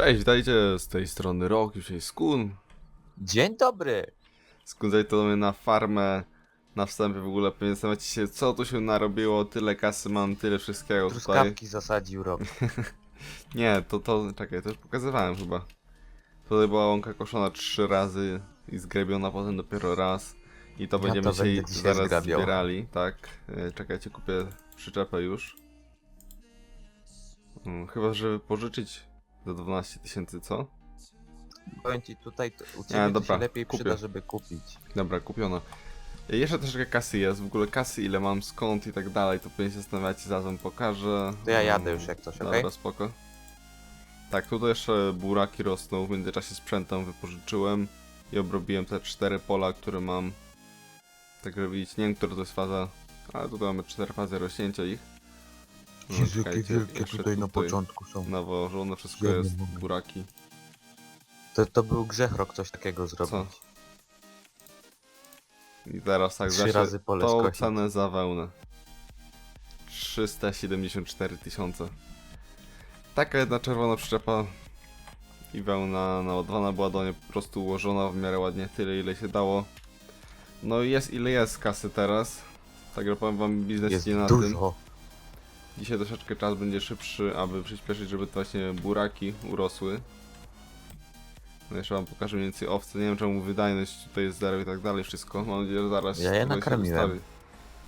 Cześć, witajcie z tej strony Rok, dzisiaj Skun. Dzień dobry! Skun mnie na farmę. Na wstępie w ogóle pewnie zastanawiacie się, co tu się narobiło, tyle kasy mam, tyle wszystkiego tutaj. Truskawki zasadził rok. Nie, to, to, czekaj, to już pokazywałem chyba. Tutaj była łąka koszona trzy razy i zgrabiona potem dopiero raz. I to będziemy to dzisiaj, będę dzisiaj zaraz zgrabiał. zbierali, tak. E, Czekajcie, kupię przyczepę już. Mm, Chyba, żeby pożyczyć za 12 tysięcy, co? Powiem ci tutaj, to u ciebie dobra, się lepiej kupię. przyda, żeby kupić. Dobra, kupiono. Jeszcze troszeczkę kasy jest, w ogóle kasy ile mam, skąd i tak dalej, to pewnie się zastanawiacie, zaraz wam pokażę. To ja jadę już jak coś, Dobra, okej? spoko. Tak, tutaj jeszcze buraki rosną, w międzyczasie sprzętem wypożyczyłem i obrobiłem te cztery pola, które mam. Tak żeby widzieć, nie wiem, która to jest faza, ale tutaj mamy cztery fazy rośnięcia ich. No, czekajcie, wielkie jeszcze tutaj na początku są. Nawożone, wszystko nie jest, mogę. buraki. To, to był grzech rok coś takiego zrobić. I teraz tak, Trzy zaś razy pole tą skosić. cenę za wełnę. 374 tysiące. Taka jedna czerwona przyczepa i wełna naładowana była do niej po prostu ułożona w miarę ładnie, tyle ile się dało. No i jest ile jest kasy teraz. Także powiem wam, biznes Jest idzie na tym. dużo. Dzisiaj troszeczkę czas będzie szybszy, aby przyspieszyć, żeby to właśnie buraki urosły. No jeszcze wam pokażę mniej więcej owce. Nie wiem czemu wydajność tutaj jest zero i tak dalej, wszystko. Mam nadzieję, że zaraz. Ja je się nakarmiłem. ustawi.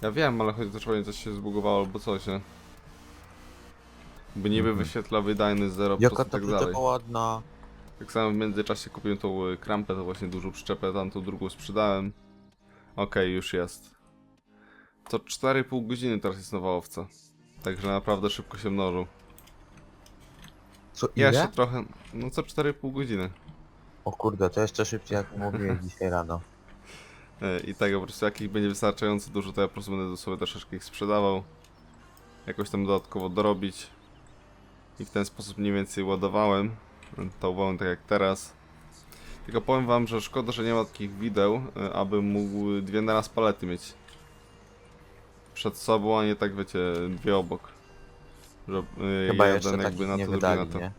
Ja wiem, ale chodzi o to, pewnie coś się zbugowało albo coś, nie? By niby Mhm. wyświetla wydajność 0% i Jaka ta tak dalej. przyczepa ładna. Tak samo w międzyczasie kupiłem tą y, krampę, to właśnie dużą przyczepę, tam tą drugą sprzedałem. Okej, już jest. To 4,5 godziny teraz jest nowa owca. Także naprawdę szybko się mnożą. Co, Jeszcze ile? trochę, no co 4,5 godziny. O kurde, to jeszcze szybciej jak mówiłem dzisiaj rano. E, I tego po prostu jak ich będzie wystarczająco dużo, to ja po prostu będę sobie troszeczkę ich sprzedawał. Jakoś tam dodatkowo dorobić. I w ten sposób mniej więcej ładowałem wołę tak jak teraz. Tylko powiem wam, że szkoda, że nie ma takich wideł, e, aby mógł dwie naraz palety mieć. Przed sobą, a nie tak wiecie, dwie obok. Że e, Chyba jeden jeszcze jakby takich na nie to, drugi wydali, na to. nie?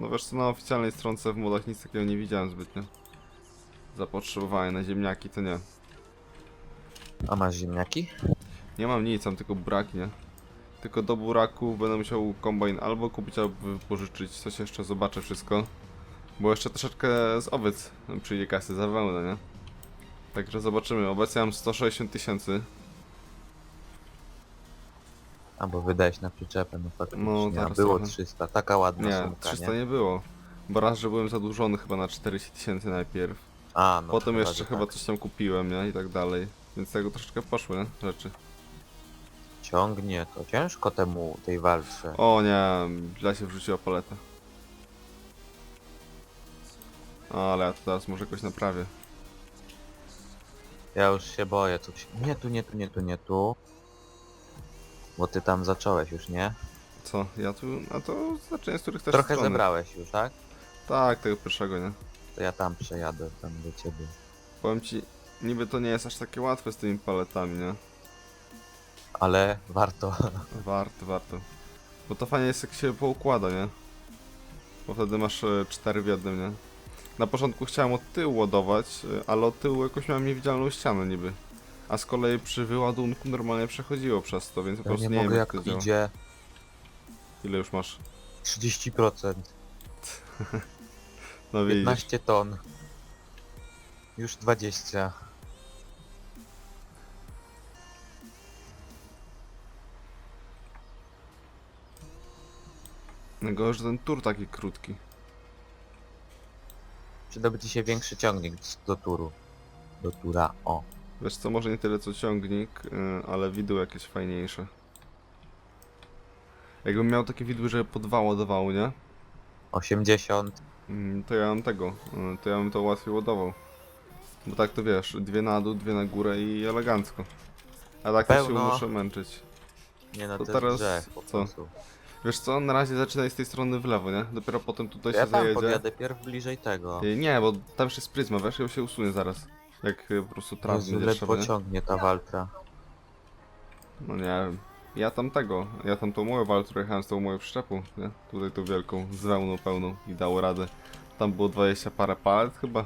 No wiesz co, na oficjalnej stronce w modach nic takiego nie widziałem zbytnio. Zapotrzebowanie na ziemniaki to nie. A masz ziemniaki? Nie mam nic, mam tylko buraki, nie? Tylko do buraku będę musiał kombajn albo kupić, albo wypożyczyć. Coś jeszcze zobaczę wszystko. Bo jeszcze troszeczkę z owiec przyjdzie kasy za wełnę, nie? Także zobaczymy. Obecnie mam 160 tysięcy. Albo wydałeś na przyczepę, no faktycznie. No, a teraz było trochę. 300, taka ładna Nie, sumka, 300 nie? nie było. Bo raz, że byłem zadłużony chyba na 40 tysięcy najpierw. A, no Potem to jeszcze że chyba tak. coś tam kupiłem, nie? I tak dalej. Więc tego troszeczkę poszły, nie? Rzeczy. Ciągnie to ciężko temu, tej walce. O nie, źle się wrzuciła paleta. Ale ja to teraz może jakoś naprawię. Ja już się boję, co się... Nie tu, nie tu, nie tu, nie tu. Bo ty tam zacząłeś już, nie? Co? Ja tu, a to zaczynam z których też Trochę strony. zebrałeś już, tak? Tak, tego pierwszego, nie? To ja tam przejadę, tam do ciebie. Powiem ci, niby to nie jest aż takie łatwe z tymi paletami, nie? Ale warto. Warto, warto. Bo to fajnie jest jak się poukłada, nie? Bo wtedy masz e, cztery w jednym, nie? Na początku chciałem od tyłu ładować, e, ale od tyłu jakoś miałem niewidzialną ścianę niby. A z kolei przy wyładunku normalnie przechodziło przez to, więc po Ja prostu nie nie, mogę wiem jak to działa. idzie. Ile już masz? 30%. No widzisz. 15 ton. Już 20. Najgorsze, że ten tur taki krótki. Przydałby ci się większy ciągnik do turu. Do tura, o. Wiesz co, może nie tyle co ciągnik, y, ale widły jakieś fajniejsze. Jakbym miał takie widły, że po dwa ładowały, nie? 80. Mm, To ja mam tego, y, to ja bym to łatwiej ładował. Bo tak to wiesz, dwie na dół, dwie na górę i elegancko. A tak to się Pełno. muszę męczyć. Nie no, To to, teraz grzech po co? Wiesz co, na razie zaczynaj z tej strony w lewo, nie? Dopiero potem tutaj ja się tam zajedzie. podjadę pierw bliżej tego. Nie, bo tam już jest pryzma, wiesz, ją się usunie zaraz. Jak y, po prostu trawy Jezu, będzie trzeba, ledwo nie? ciągnie ta waltra. No nie wiem. Ja tam tego, ja tam tą moją walkę jechałem z tą moją przyczepą, nie? Tutaj tą wielką, z wełną pełną i dało radę. Tam było 20 parę palet chyba.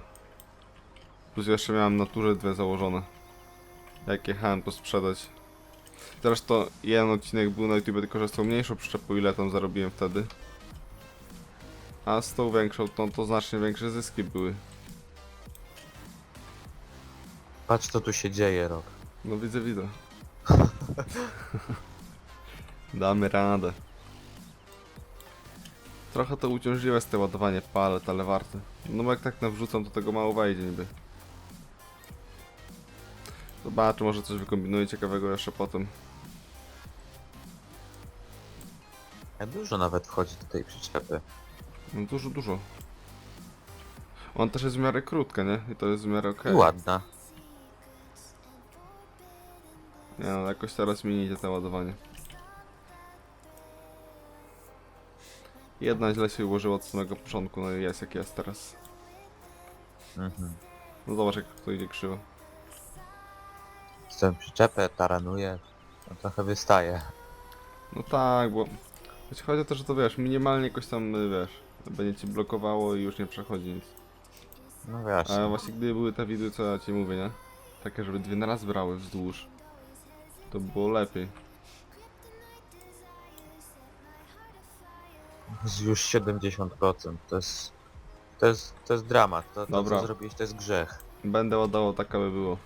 Plus jeszcze miałem na turze dwie założone. Jak jechałem to sprzedać. Zresztą jeden odcinek był na YouTube tylko, że z tą mniejszą przyczepą ile tam zarobiłem wtedy. A z tą większą to, to znacznie większe zyski były. Patrz co tu się dzieje, Rok. No widzę, widzę. Damy radę. Trochę to uciążliwe jest te ładowanie palet, ale warte. No bo jak tak nawrzucam, to tego mało wejdzie niby. Zobaczę, może coś wykombinuję ciekawego jeszcze potem. Dużo nawet wchodzi do tej przyczepy. No dużo, dużo. On też jest w miarę krótka, nie? I to jest w miarę okej. Ładna. Nie no, jakoś teraz mi nie idzie to ładowanie. Jedna źle się ułożyła od samego początku, no i jest jak jest teraz. Mhm. No zobacz jak to idzie krzywo. Tą przyczepę taranuje. No trochę wystaje. No tak, bo... Choć chodzi o to, że to wiesz, minimalnie jakoś tam, y, wiesz, będzie ci blokowało i już nie przechodzi nic. No właśnie. A właśnie gdyby były te widły, co ja ci mówię, nie? Takie, żeby dwie na raz brały wzdłuż. To by było lepiej. Z już 70%. To jest... To jest, to jest dramat. To, to Dobra. co zrobiłeś to jest grzech. Będę ładował, tak aby było.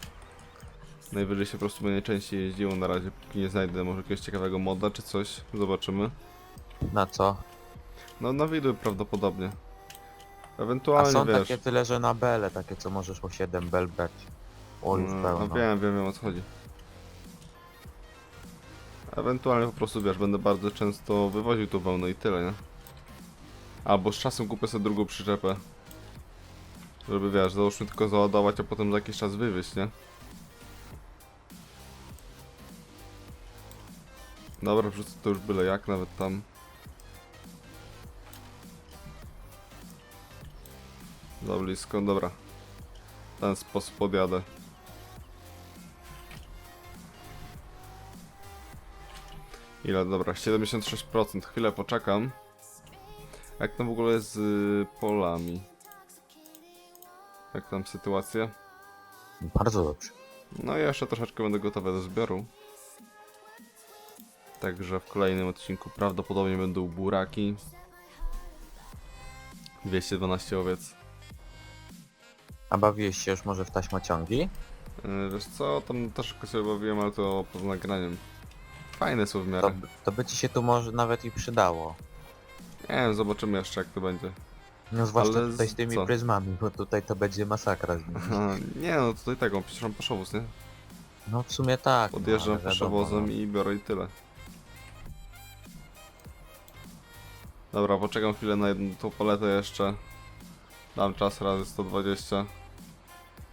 Najwyżej się po prostu będzie częściej jeździło na razie, póki nie znajdę może jakiegoś ciekawego moda czy coś. Zobaczymy. Na co? No na widły prawdopodobnie. A Ewentualnie są wiesz. takie tyle, że na bele, takie co możesz po 7 bel brać. O już no, pełno. no wiem, wiem, wiem o co chodzi. Ewentualnie po prostu wiesz, będę bardzo często wywoził tą wełnę i tyle, nie? Albo z czasem kupię sobie drugą przyczepę. Żeby wiesz, załóżmy tylko załadować, a potem za jakiś czas wywieźć, nie? Dobra, wrzucę to już byle jak, nawet tam. Za blisko, dobra. W ten sposób podjadę. Ile? Dobra, 76%. Chwilę poczekam. Jak tam w ogóle jest z y, polami? Jak tam sytuacja? Bardzo dobrze. No ja jeszcze troszeczkę będę gotowy do zbioru. Także w kolejnym odcinku prawdopodobnie będą buraki. 212 owiec. A bawiłeś się już może w taśmociągi? Yy, Wiesz co, tam troszkę sobie bawiłem, ale to poza nagraniem. Fajne są w To, miarę. to by ci się tu może nawet i przydało. Nie wiem, zobaczymy jeszcze jak to będzie. No zwłaszcza Ale tutaj z- tymi co? pryzmami, bo tutaj to będzie masakra z nimi. Aha, nie no, tutaj tego, przecież mam paszowóz, nie? No w sumie tak. Podjeżdżam no, ale wiadomo, paszowozem no. i biorę i tyle. Dobra, poczekam chwilę na jedną tą paletę jeszcze. Dam czas razy 120.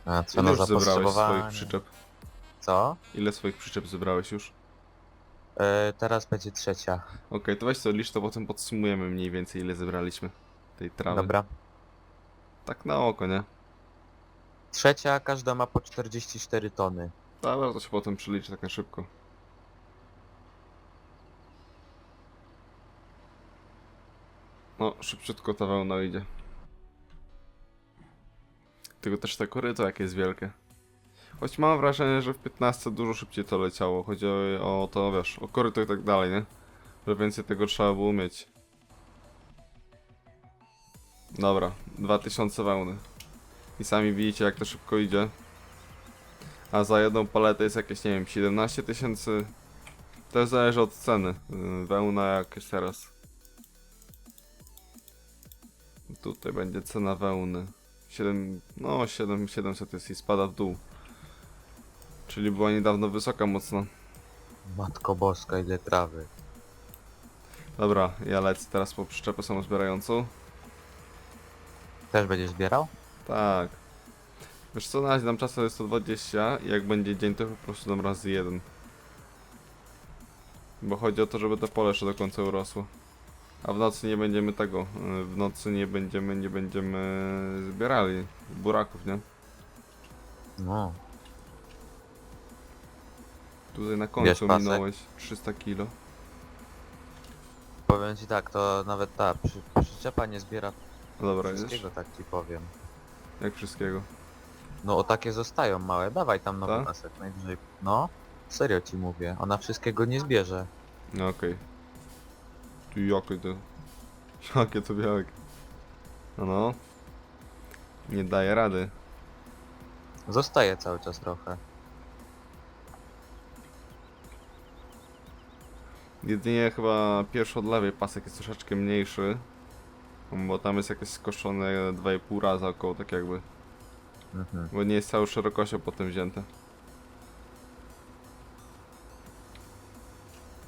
A co Ile na już zebrałeś swoich przyczep? Co? Ile swoich przyczep zebrałeś już? E, teraz będzie trzecia. Okej, to weź sobie licz, to potem podsumujemy mniej więcej ile zebraliśmy tej trawy. Dobra. Tak na oko, nie? Trzecia, każda ma po 44 tony. Dobra, to się potem przeliczy tak na szybko. No, szybciutko ta wełna idzie. Tylko też te koryto jakie jest wielkie. Choć mam wrażenie, że w 15 dużo szybciej to leciało. Chodzi o, o to, wiesz, o koryto i tak dalej, nie? Że więcej tego trzeba było mieć. Dobra, 2000 wełny. I sami widzicie jak to szybko idzie. A za jedną paletę jest jakieś, nie wiem, 17 tysięcy. To zależy od ceny. Yy, Wełna jakieś teraz. Tutaj będzie cena wełny. 7, no 7, 700 jest i spada w dół. Czyli była niedawno wysoka mocno. Matko boska, ile trawy. Dobra, ja lecę teraz po przyczepę samozbierającą. Też będziesz zbierał? Tak. Wiesz co, na razie nam czasu jest 120 i jak będzie dzień, to po prostu dam razy jeden. Bo chodzi o to, żeby to pole jeszcze do końca urosło. A w nocy nie będziemy tego, y, w nocy nie będziemy, nie będziemy zbierali buraków, nie? No. Tutaj na końcu pasek. minąłeś 300 kilo. Powiem ci tak, to nawet ta przy, przyczepa nie zbiera Dobra, jest? wszystkiego, tak ci powiem. Jak wszystkiego. No o takie zostają małe, dawaj tam nowy Tak? pasek najwyżej. No, serio ci mówię, ona wszystkiego nie zbierze. No okej. Tu jakie to... Jakie to białek. No no. Nie daje rady. Zostaje cały czas trochę. Jedynie chyba pierwszy od lewej pasek jest troszeczkę mniejszy. Bo tam jest jakieś skoszone 2,5 raza około tak jakby. Mhm. Bo nie jest całą szerokością potem wzięte.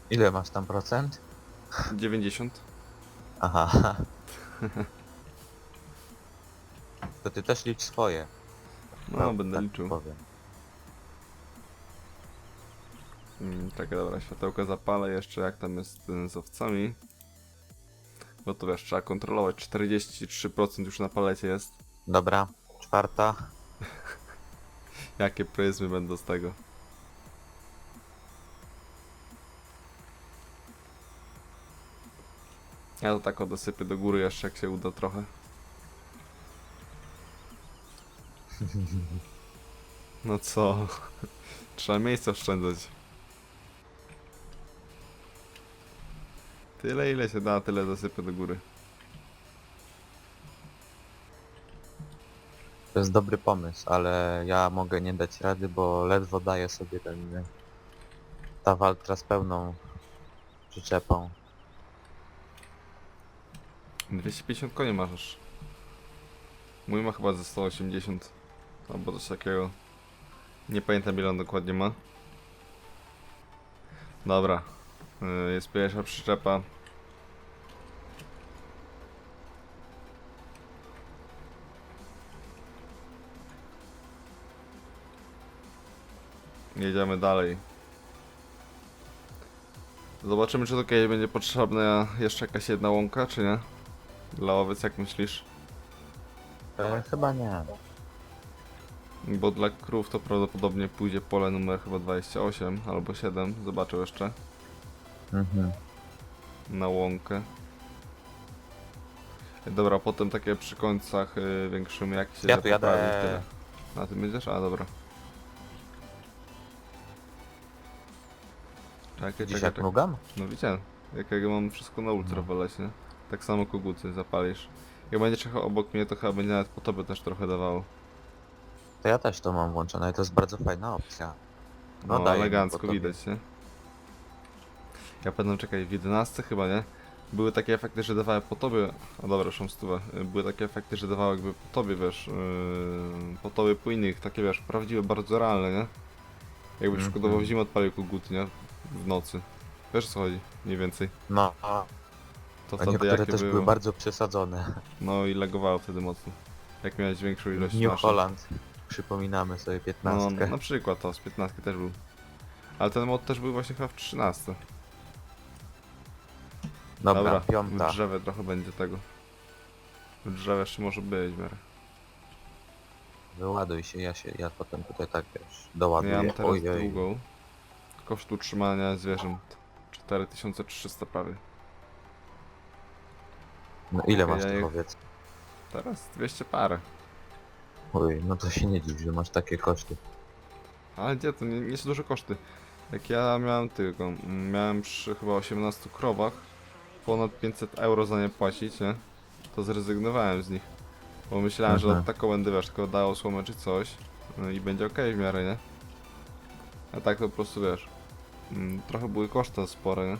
Ile masz tam procent? 90? Aha. To ty też licz swoje. No, będę tak liczył. Powiem. Mm, czekaj, dobra, światełka zapalę jeszcze, jak tam jest z owcami. Bo to wiesz, trzeba kontrolować. 43% już na palecie jest. Dobra, czwarta. Jakie pryzmy będą z tego? Ja to tak dosypię do góry jeszcze, jak się uda trochę. No co? Trzeba miejsce oszczędzać. Tyle ile się da, tyle dosypię do góry. To jest dobry pomysł, ale ja mogę nie dać rady, bo ledwo daję sobie ten... Ta waltra z pełną przyczepą. 250 koni masz aż. Mój ma chyba ze 180 albo coś takiego. Nie pamiętam ile on dokładnie ma. Dobra. Y, Jest pierwsza przyczepa. Jedziemy dalej. Zobaczymy czy to kiedyś będzie potrzebna jeszcze jakaś jedna łąka, czy nie? Dla owiec jak myślisz? E, chyba nie. Bo dla krów to prawdopodobnie pójdzie pole numer chyba 28 albo 7, zobaczę jeszcze, Mhm. na łąkę. Dobra, potem takie przy końcach y, większym jak się Ja tu jadę. tyle. Na tym jedziesz? A dobra. Czekaj, Widzisz czekaj, jak czekaj. mrugam? No widziałem, jakiego mam wszystko na ultra waleć, nie? Tak samo koguty zapalisz. Jak będziesz jechał obok mnie, to chyba będzie nawet po tobie też trochę dawało. To ja też to mam włączone i to jest bardzo fajna opcja. No, daje mi elegancko widać, nie? Ja pamiętam, czekaj, w 11 chyba, nie? Były takie efekty, że dawały po tobie... O dobra, już stówę. Były takie efekty, że dawały jakby po tobie, wiesz, yy, po tobie, po innych, takie wiesz, prawdziwe, bardzo realne, nie? Jakby Mhm. przykładowo w zimę odpalił koguty, nie? W nocy. Wiesz co chodzi? Mniej więcej. No, a To a niektóre jakie też było. były bardzo przesadzone. No i lagowało wtedy mocno. Jak miałeś większą ilość New maszyn. Holland. Przypominamy sobie No, 15. na przykład to, z 15 też był. Ale ten mod też był właśnie chyba w 13. Dobra, w piąta. drzewie trochę będzie tego. W drzewie jeszcze może być w miarę. Wyładuj się, ja się, ja potem tutaj tak wiesz, Ja doładuję. mam teraz Ojej. długą. Koszt utrzymania zwierząt 4300 prawie. No ile Okej, masz ja tych ich- owiec? Teraz 200 parę. Oj, no to się nie dziw, że masz takie koszty. Ale gdzie to nie, nie są duże koszty. Jak ja miałem tylko, mm, miałem przy chyba 18 krowach ponad 500 euro za nie płacić, nie? To zrezygnowałem z nich. Bo myślałem, że od taką będę wiesz, tylko dało słomę czy coś no i będzie ok w miarę, nie? A tak to po prostu wiesz. mm, Trochę były koszty spore, nie?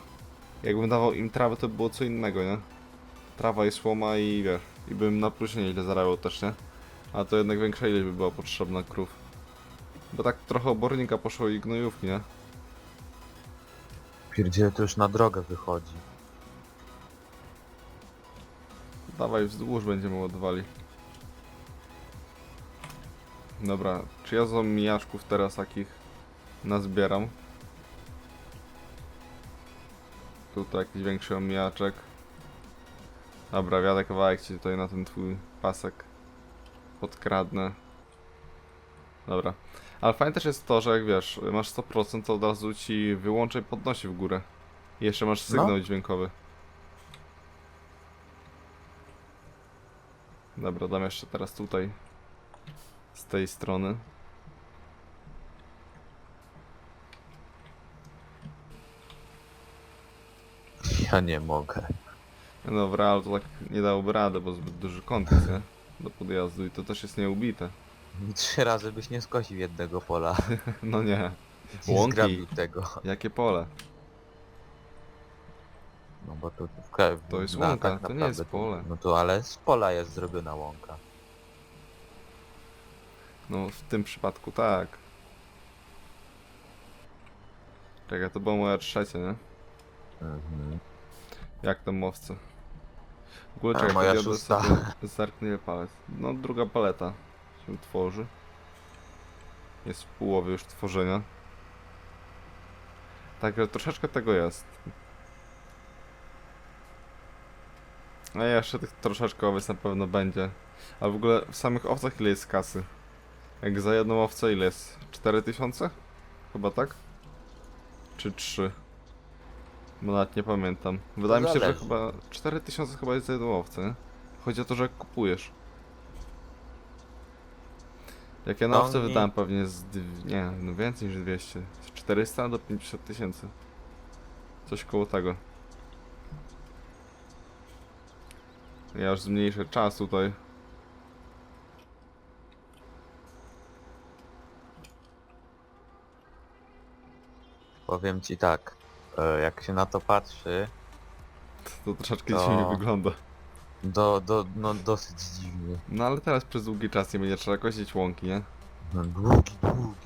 Jakbym dawał im trawę, to by było co innego, nie? Trawa i słoma i wiesz, i bym na plusie nieźle zarabiał też, nie? A to jednak większa ilość by była potrzebna krów. Bo tak trochę obornika poszło i gnojówki, nie? Pierdziele to już na drogę wychodzi. Dawaj wzdłuż będziemy ładowali. Dobra, czy ja mijaczków teraz takich nazbieram? Tutaj jakiś większy omijaczek. Dobra, wiadę kawałek ci tutaj na ten twój pasek podkradnę. Dobra. Ale fajne też jest to, że jak wiesz, masz 100%, to od razu ci wyłącza i podnosi w górę. I jeszcze masz sygnał No. dźwiękowy. Dobra, dam jeszcze teraz tutaj. Z tej strony. Ja nie mogę. No w real to tak nie dałoby rady, bo zbyt duży kontekst, nie? Do podjazdu i to też jest nieubite. Trzy razy byś nie skosił jednego pola. No nie. Nie Łąki. zgrabił tego. Jakie pole? No bo to w kraju. To jest na- łąka, tak to nie naprawdę jest pole. No to ale z pola jest zrobiona łąka. No w tym przypadku tak. Czekaj, to była moja trzecia, nie? Mhm. Jak tam mowce? W ogóle A, czekaj, moja podjadę szósta. sobie, palet. No druga paleta się tworzy. Jest w połowie już tworzenia. Także troszeczkę tego jest. A jeszcze tych troszeczkę owiec na pewno będzie. A w ogóle w samych owcach ile jest kasy? Jak za jedną owcę ile jest? 4000? Chyba tak? Czy 3? Bo nawet nie pamiętam. Wydaje mi się, że zależy. chyba 4000 chyba jest za jedną owcę, nie? Chodzi o to, że jak kupujesz. Jak ja na No, owce nie- wydałem pewnie z... dw- nie, no więcej niż 200. Z 400 do 50 tysięcy. Coś koło tego. Ja już zmniejszę czas tutaj. Powiem ci tak. e, Jak się na to patrzy, To troszeczkę To- dziwnie wygląda. do, do, no dosyć dziwnie. No ale teraz przez długi czas nie będzie trzeba kosić łąki, nie? No, długi, długi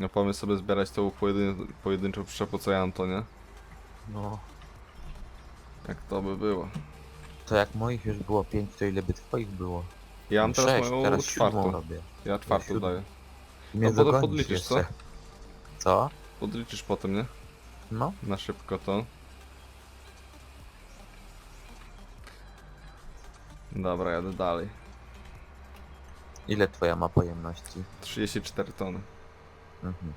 No pomysł sobie zbierać tą pojedyn pojedynczą przyczepę co ja mam to, nie? No. Jak to by było. To jak moich już było pięć, to ile by twoich było? Ja mam teraz Sześć, moją teraz siódmą czwartą. robię. Ja czwartą siódmą. daję. Mnie No potem dogonisz podliczysz, co? jeszcze. Co? Podliczysz potem, nie? No. Na szybko to. Dobra, jadę dalej. Ile twoja ma pojemności? 34 tony. Mhm.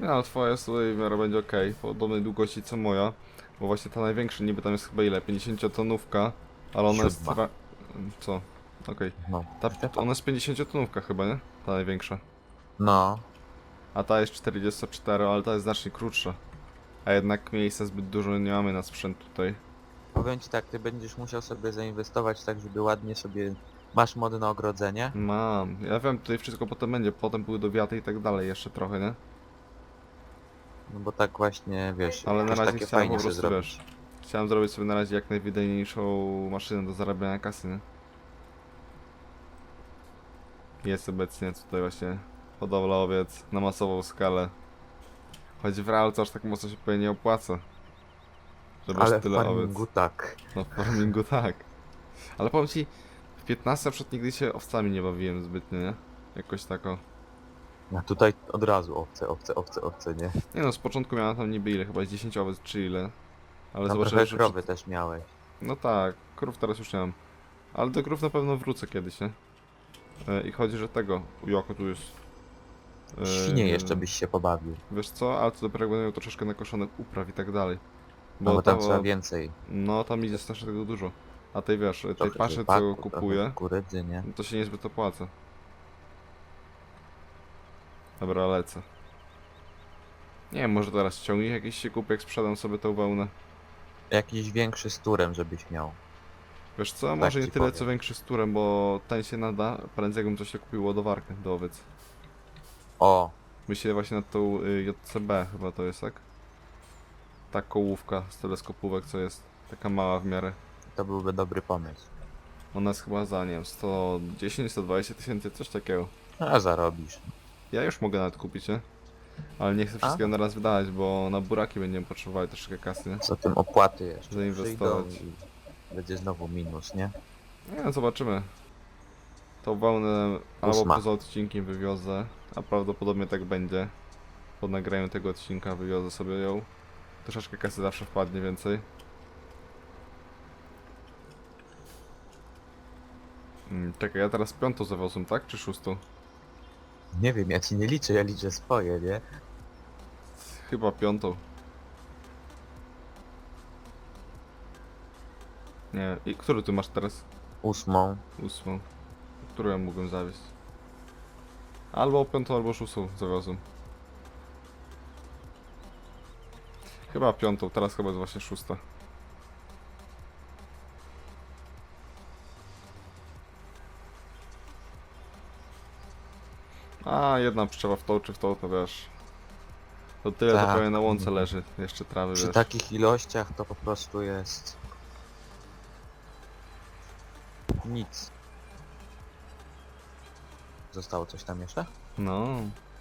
No, ale twoja jest tutaj w miarę będzie ok, podobnej długości co moja. Bo właśnie ta największa niby tam jest chyba ile? 50 tonówka, ale ona jest... Siódma. Tra... Co? Okej. No. Ta, ona jest 50 tonówka chyba, nie? Ta największa. No. A ta jest 44, ale ta jest znacznie krótsza. A jednak miejsca zbyt dużo nie mamy na sprzęt tutaj. Powiem ci tak, ty będziesz musiał sobie zainwestować tak, żeby ładnie sobie... Masz mody na ogrodzenie? Mam. Ja wiem, tutaj wszystko potem będzie. Potem były do wiaty i tak dalej jeszcze trochę, nie? No bo tak właśnie, wiesz, Ale na też razie takie chciałem fajnie po prostu, zrobić. wiesz, Chciałem zrobić sobie na razie jak najwydajniejszą maszynę do zarabiania kasy, nie? Jest obecnie tutaj właśnie hodowla owiec na masową skalę. Choć w realu to aż tak mocno się pewnie nie opłaca. Żeby Ale Ale w tyle owiec. farmingu tak. No w farmingu tak. Ale powiem ci, 15 na przykład nigdy się owcami nie bawiłem zbytnio, nie? Jakoś tako. A tutaj od razu owce, owce, owce, owce, nie? Nie no, z początku miałem tam niby ile, chyba z 10 owiec czy ile. Ale Tam zobaczyłem, trochę że... krowy też miałeś. No tak, krów teraz już nie mam. Ale do krów na pewno wrócę kiedyś, nie? E, I chodzi, że tego, Joko tu jest. E, Świnie jeszcze byś się pobawił. Wiesz co, ale to dopiero jak będę miał troszeczkę nakoszonych upraw i tak dalej. No bo tam to- trzeba więcej. No tam idzie strasznie tego dużo. A tej wiesz, tej Trochę paszy co trochę kupuję, Kukurydzy, nie? no to się niezbyt opłaca. Dobra, lecę. Nie wiem, może teraz ciągnik jakiś się kupię, jak sprzedam sobie tą wełnę. Jakiś większy z turem, żebyś miał. Wiesz co, Tak może nie ci tyle powiem. co większy z turem, bo ten się nada, prędzej jakbym coś się kupił ładowarkę do owiec. O, Myślę właśnie nad tą y, JCB chyba to jest, tak? Ta kołówka z teleskopówek, co jest taka mała w miarę. To byłby dobry pomysł. Ona jest chyba za, nie wiem, 110-120 tysięcy, coś takiego. A zarobisz. Ja już mogę nawet kupić, nie? Ale nie chcę wszystkiego na raz wydawać, bo na buraki będziemy potrzebowali troszkę kasy, nie? Co tym opłaty jeszcze Zainwestować. przyjdą i Będzie znowu minus, nie? Nie wiem, zobaczymy. Tą wełnę albo Ósma. poza odcinkiem wywiozę, a prawdopodobnie tak będzie. Po nagraniu tego odcinka wywiozę sobie ją. Troszeczkę kasy zawsze wpadnie więcej. Mm, Czekaj, ja teraz piątą zawiozłem, tak? Czy szóstą? Nie wiem, ja ci nie liczę, ja liczę swoje, nie? Chyba piątą. Nie, i który ty masz teraz? Ósmą. Ósmą. Którą ja mógłbym zawieźć? Albo piątą, albo szóstą zawiozłem. Chyba piątą, teraz chyba jest właśnie szósta. A, jedna przyczepa w tą czy w tą, to wiesz. To tyle, to Tak. pewnie na łące leży. Jeszcze trawy, Przy wiesz. takich ilościach to po prostu jest... Nic. Zostało coś tam jeszcze? No,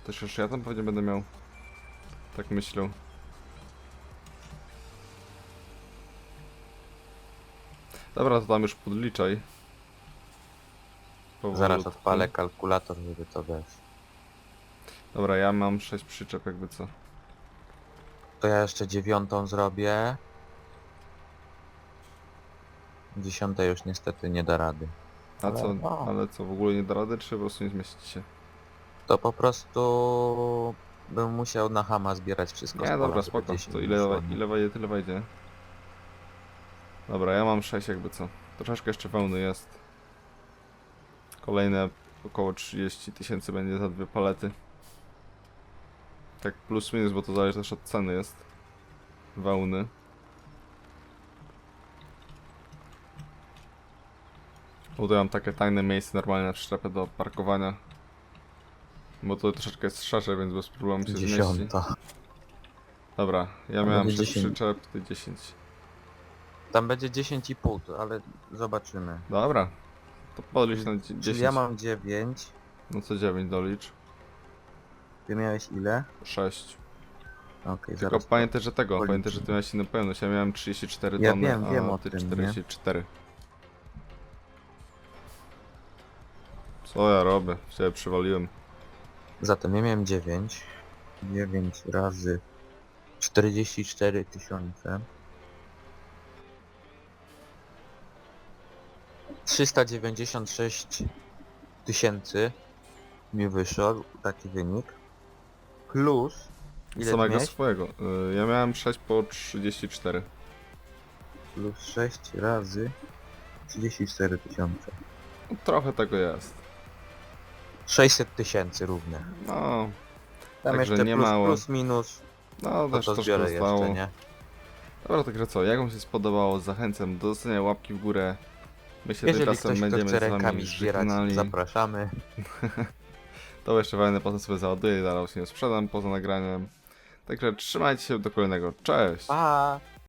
też już ja tam pewnie będę miał. Tak myślę. Dobra, to tam już podliczaj. Zaraz odpalę kalkulator, żeby to wiesz. Dobra, ja mam 6 przyczep, jakby co. To ja jeszcze dziewiątą zrobię. Dziesiąta już niestety nie da rady. A Ale co, no. ale co, w ogóle nie da rady, czy po prostu nie zmieści się? To po prostu bym musiał na hama zbierać wszystko Nie, z pola, dobra, żeby spoko. 10 To ile, ile, nie? ile wejdzie, tyle wejdzie. Dobra, ja mam 6 jakby co. Troszeczkę jeszcze wełny jest. Kolejne około 30 tysięcy będzie za dwie palety. Tak plus minus, bo to zależy też od ceny jest. Wełny. Mam takie tajne miejsce normalnie na przyczepę do parkowania. Bo to troszeczkę jest szersze, więc bez problemu się zmieści. Dziesiąta. Dobra, ja Tam miałem będzie 6 10. przyczep, ty 10. Tam będzie 10,5, to- ale zobaczymy. Dobra, to podlicz na dzie- 10. Czyli ja mam 9. No co 9 dolicz? Ty miałeś ile? 6. Okej, Tylko zaraz. pamiętaj, że tego, policzę. pamiętaj, że ty miałeś inną pełność. Ja miałem 34 Ja tony, wiem, wiem a o ty tym, nie? 44. Co ja robię? Się przywaliłem. Zatem ja miałem 9. 9 razy 44 tysiące. 396 tysięcy mi wyszedł taki wynik. Plus ile Samego miałeś? swojego. Y, Ja miałem 6 po 34. Plus 6 razy 34 tysiące. No, trochę tego jest. 600 tysięcy równe. No, Tam Także jeszcze nie plus, mało. plus minus, no to, też to troszkę zbiorę zostało. jeszcze, nie? Dobra, także co, jak wam się spodobało, zachęcam do zostawienia łapki w górę. My się Jeżeli tymczasem ktoś to będziemy chce z wami rękami zbierać, żegnali. zapraszamy. To jeszcze fajne potem sobie załaduję, zaraz się sprzedam poza nagraniem. Także trzymajcie się do kolejnego. Cześć! Pa!